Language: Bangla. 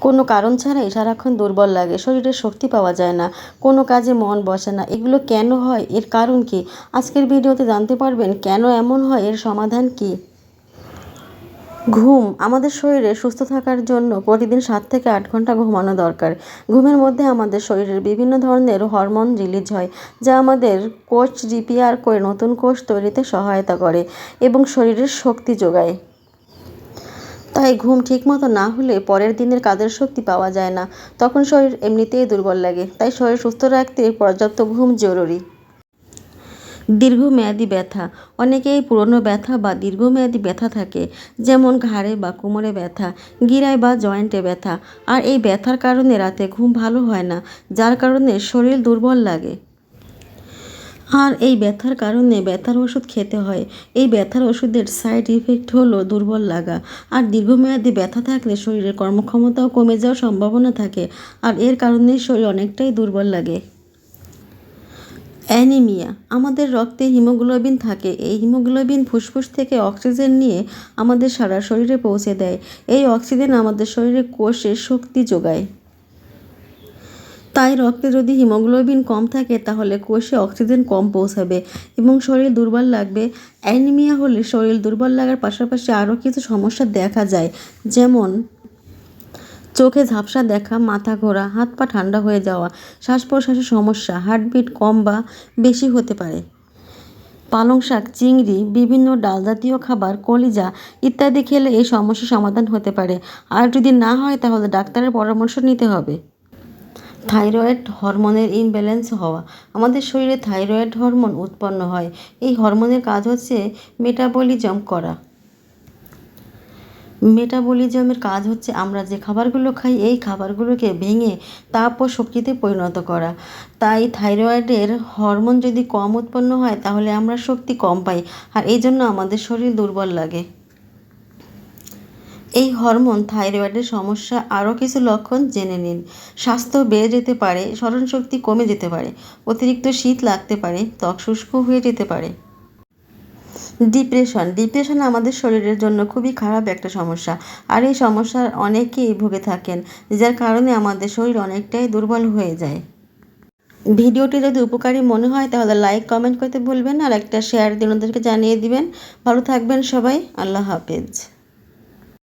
কোনো কারণ ছাড়াই সারাক্ষণ দুর্বল লাগে, শরীরে শক্তি পাওয়া যায় না, কোনো কাজে মন বসে না। এগুলো কেন হয়? এর কারণ কি? আজকের ভিডিওতে জানতে পারবেন কেন এমন হয়, এর সমাধান কি? ঘুম, আমাদের শরীরে সুস্থ থাকার জন্য প্রতিদিন সাত থেকে আট ঘণ্টা ঘুমানো দরকার। ঘুমের মধ্যে আমাদের শরীরের বিভিন্ন ধরনের হরমোন রিলিজ হয়, যা আমাদের কোষ রিপেয়ার করে নতুন কোষ তৈরিতে সহায়তা করে এবং শরীরের শক্তি যোগায়। তাই ঘুম ঠিকমতো না হলে পরের দিনের কাজের শক্তি পাওয়া যায় না। তখন শরীর এমনিতেই দুর্বল লাগে, তাই শরীর সুস্থ রাখতে পর্যাপ্ত ঘুম জরুরি। দীর্ঘমেয়াদী ব্যথা। অনেকেই পুরনো ব্যথা বা দীর্ঘমেয়াদী ব্যথা থাকে, যেমন ঘাড়ে বা কোমরে ব্যথা, গিরায় বা জয়েন্টে ব্যথা। আর এই ব্যথার কারণে রাতে ঘুম ভালো হয় না, যার কারণে শরীর দুর্বল লাগে। আর এই ব্যথার কারণে ব্যথার ওষুধ খেতে হয়। এই ব্যথার ওষুধের সাইড ইফেক্ট হলো দুর্বল লাগা। আর দীর্ঘমেয়াদী ব্যথা থাকলে শরীরের কর্মক্ষমতাও কমে যাওয়ার সম্ভাবনা থাকে, আর এর কারণেই শরীর অনেকটাই দুর্বল লাগে। অ্যানিমিয়া। আমাদের রক্তে হিমোগ্লোবিন থাকে। এই হিমোগ্লোবিন ফুসফুস থেকে অক্সিজেন নিয়ে আমাদের সারা শরীরে পৌঁছে দেয়। এই অক্সিজেন আমাদের শরীরে কোষে শক্তি যোগায়। তাই রক্তে যদি হিমোগ্লোবিন কম থাকে, তাহলে কোষে অক্সিজেন কম পৌঁছাবে এবং শরীর দুর্বল লাগবে। অ্যানিমিয়া হলে শরীর দুর্বল লাগার পাশাপাশি আরও কিছু সমস্যা দেখা যায়, যেমন চোখে ঝাপসা দেখা, মাথা ঘোরা, হাত পা ঠান্ডা হয়ে যাওয়া শ্বাস প্রশ্বাসের সমস্যা, হার্টবিট কম বা বেশি হতে পারে। পালং শাক, চিংড়ি, বিভিন্ন ডাল জাতীয় খাবার, কলিজা ইত্যাদি খেলে এই সমস্যার সমাধান হতে পারে। আর যদি না হয়, তাহলে ডাক্তারের পরামর্শ নিতে হবে। থাইরয়েড হরমোনের ইমব্যালেন্স হওয়া। আমাদের শরীরে থাইরয়েড হরমোন উৎপন্ন হয়। এই হরমোনের কাজ হচ্ছে মেটাবলিজম করা। মেটাবলিজমের কাজ হচ্ছে আমরা যে খাবারগুলো খাই, এই খাবারগুলোকে ভেঙে তাপ ও শক্তিতে পরিণত করা। তাই থাইরয়েডের হরমোন যদি কম উৎপন্ন হয়, তাহলে আমরা শক্তি কম পাই। আর এই জন্য আমাদের শরীর দুর্বল লাগে। এই হরমোন থাইরয়েডের সমস্যা আরও কিছু লক্ষণ জেনে নিন। স্বাস্থ্য বেড়ে যেতে পারে, স্মরণশক্তি কমে যেতে পারে, অতিরিক্ত শীত লাগতে পারে, ত্বক শুষ্ক হয়ে যেতে পারে। ডিপ্রেশন ডিপ্রেশন আমাদের শরীরের জন্য খুবই খারাপ একটা সমস্যা। আর এই সমস্যার অনেকেই ভুগে থাকেন, যার কারণে আমাদের শরীর অনেকটাই দুর্বল হয়ে যায়। ভিডিওটি যদি উপকারী মনে হয়, তাহলে লাইক, কমেন্ট করতে ভুলবেন আর একটা শেয়ার দিন ওদেরকে জানিয়ে দিবেন। ভালো থাকবেন সবাই, আল্লাহ হাফেজ।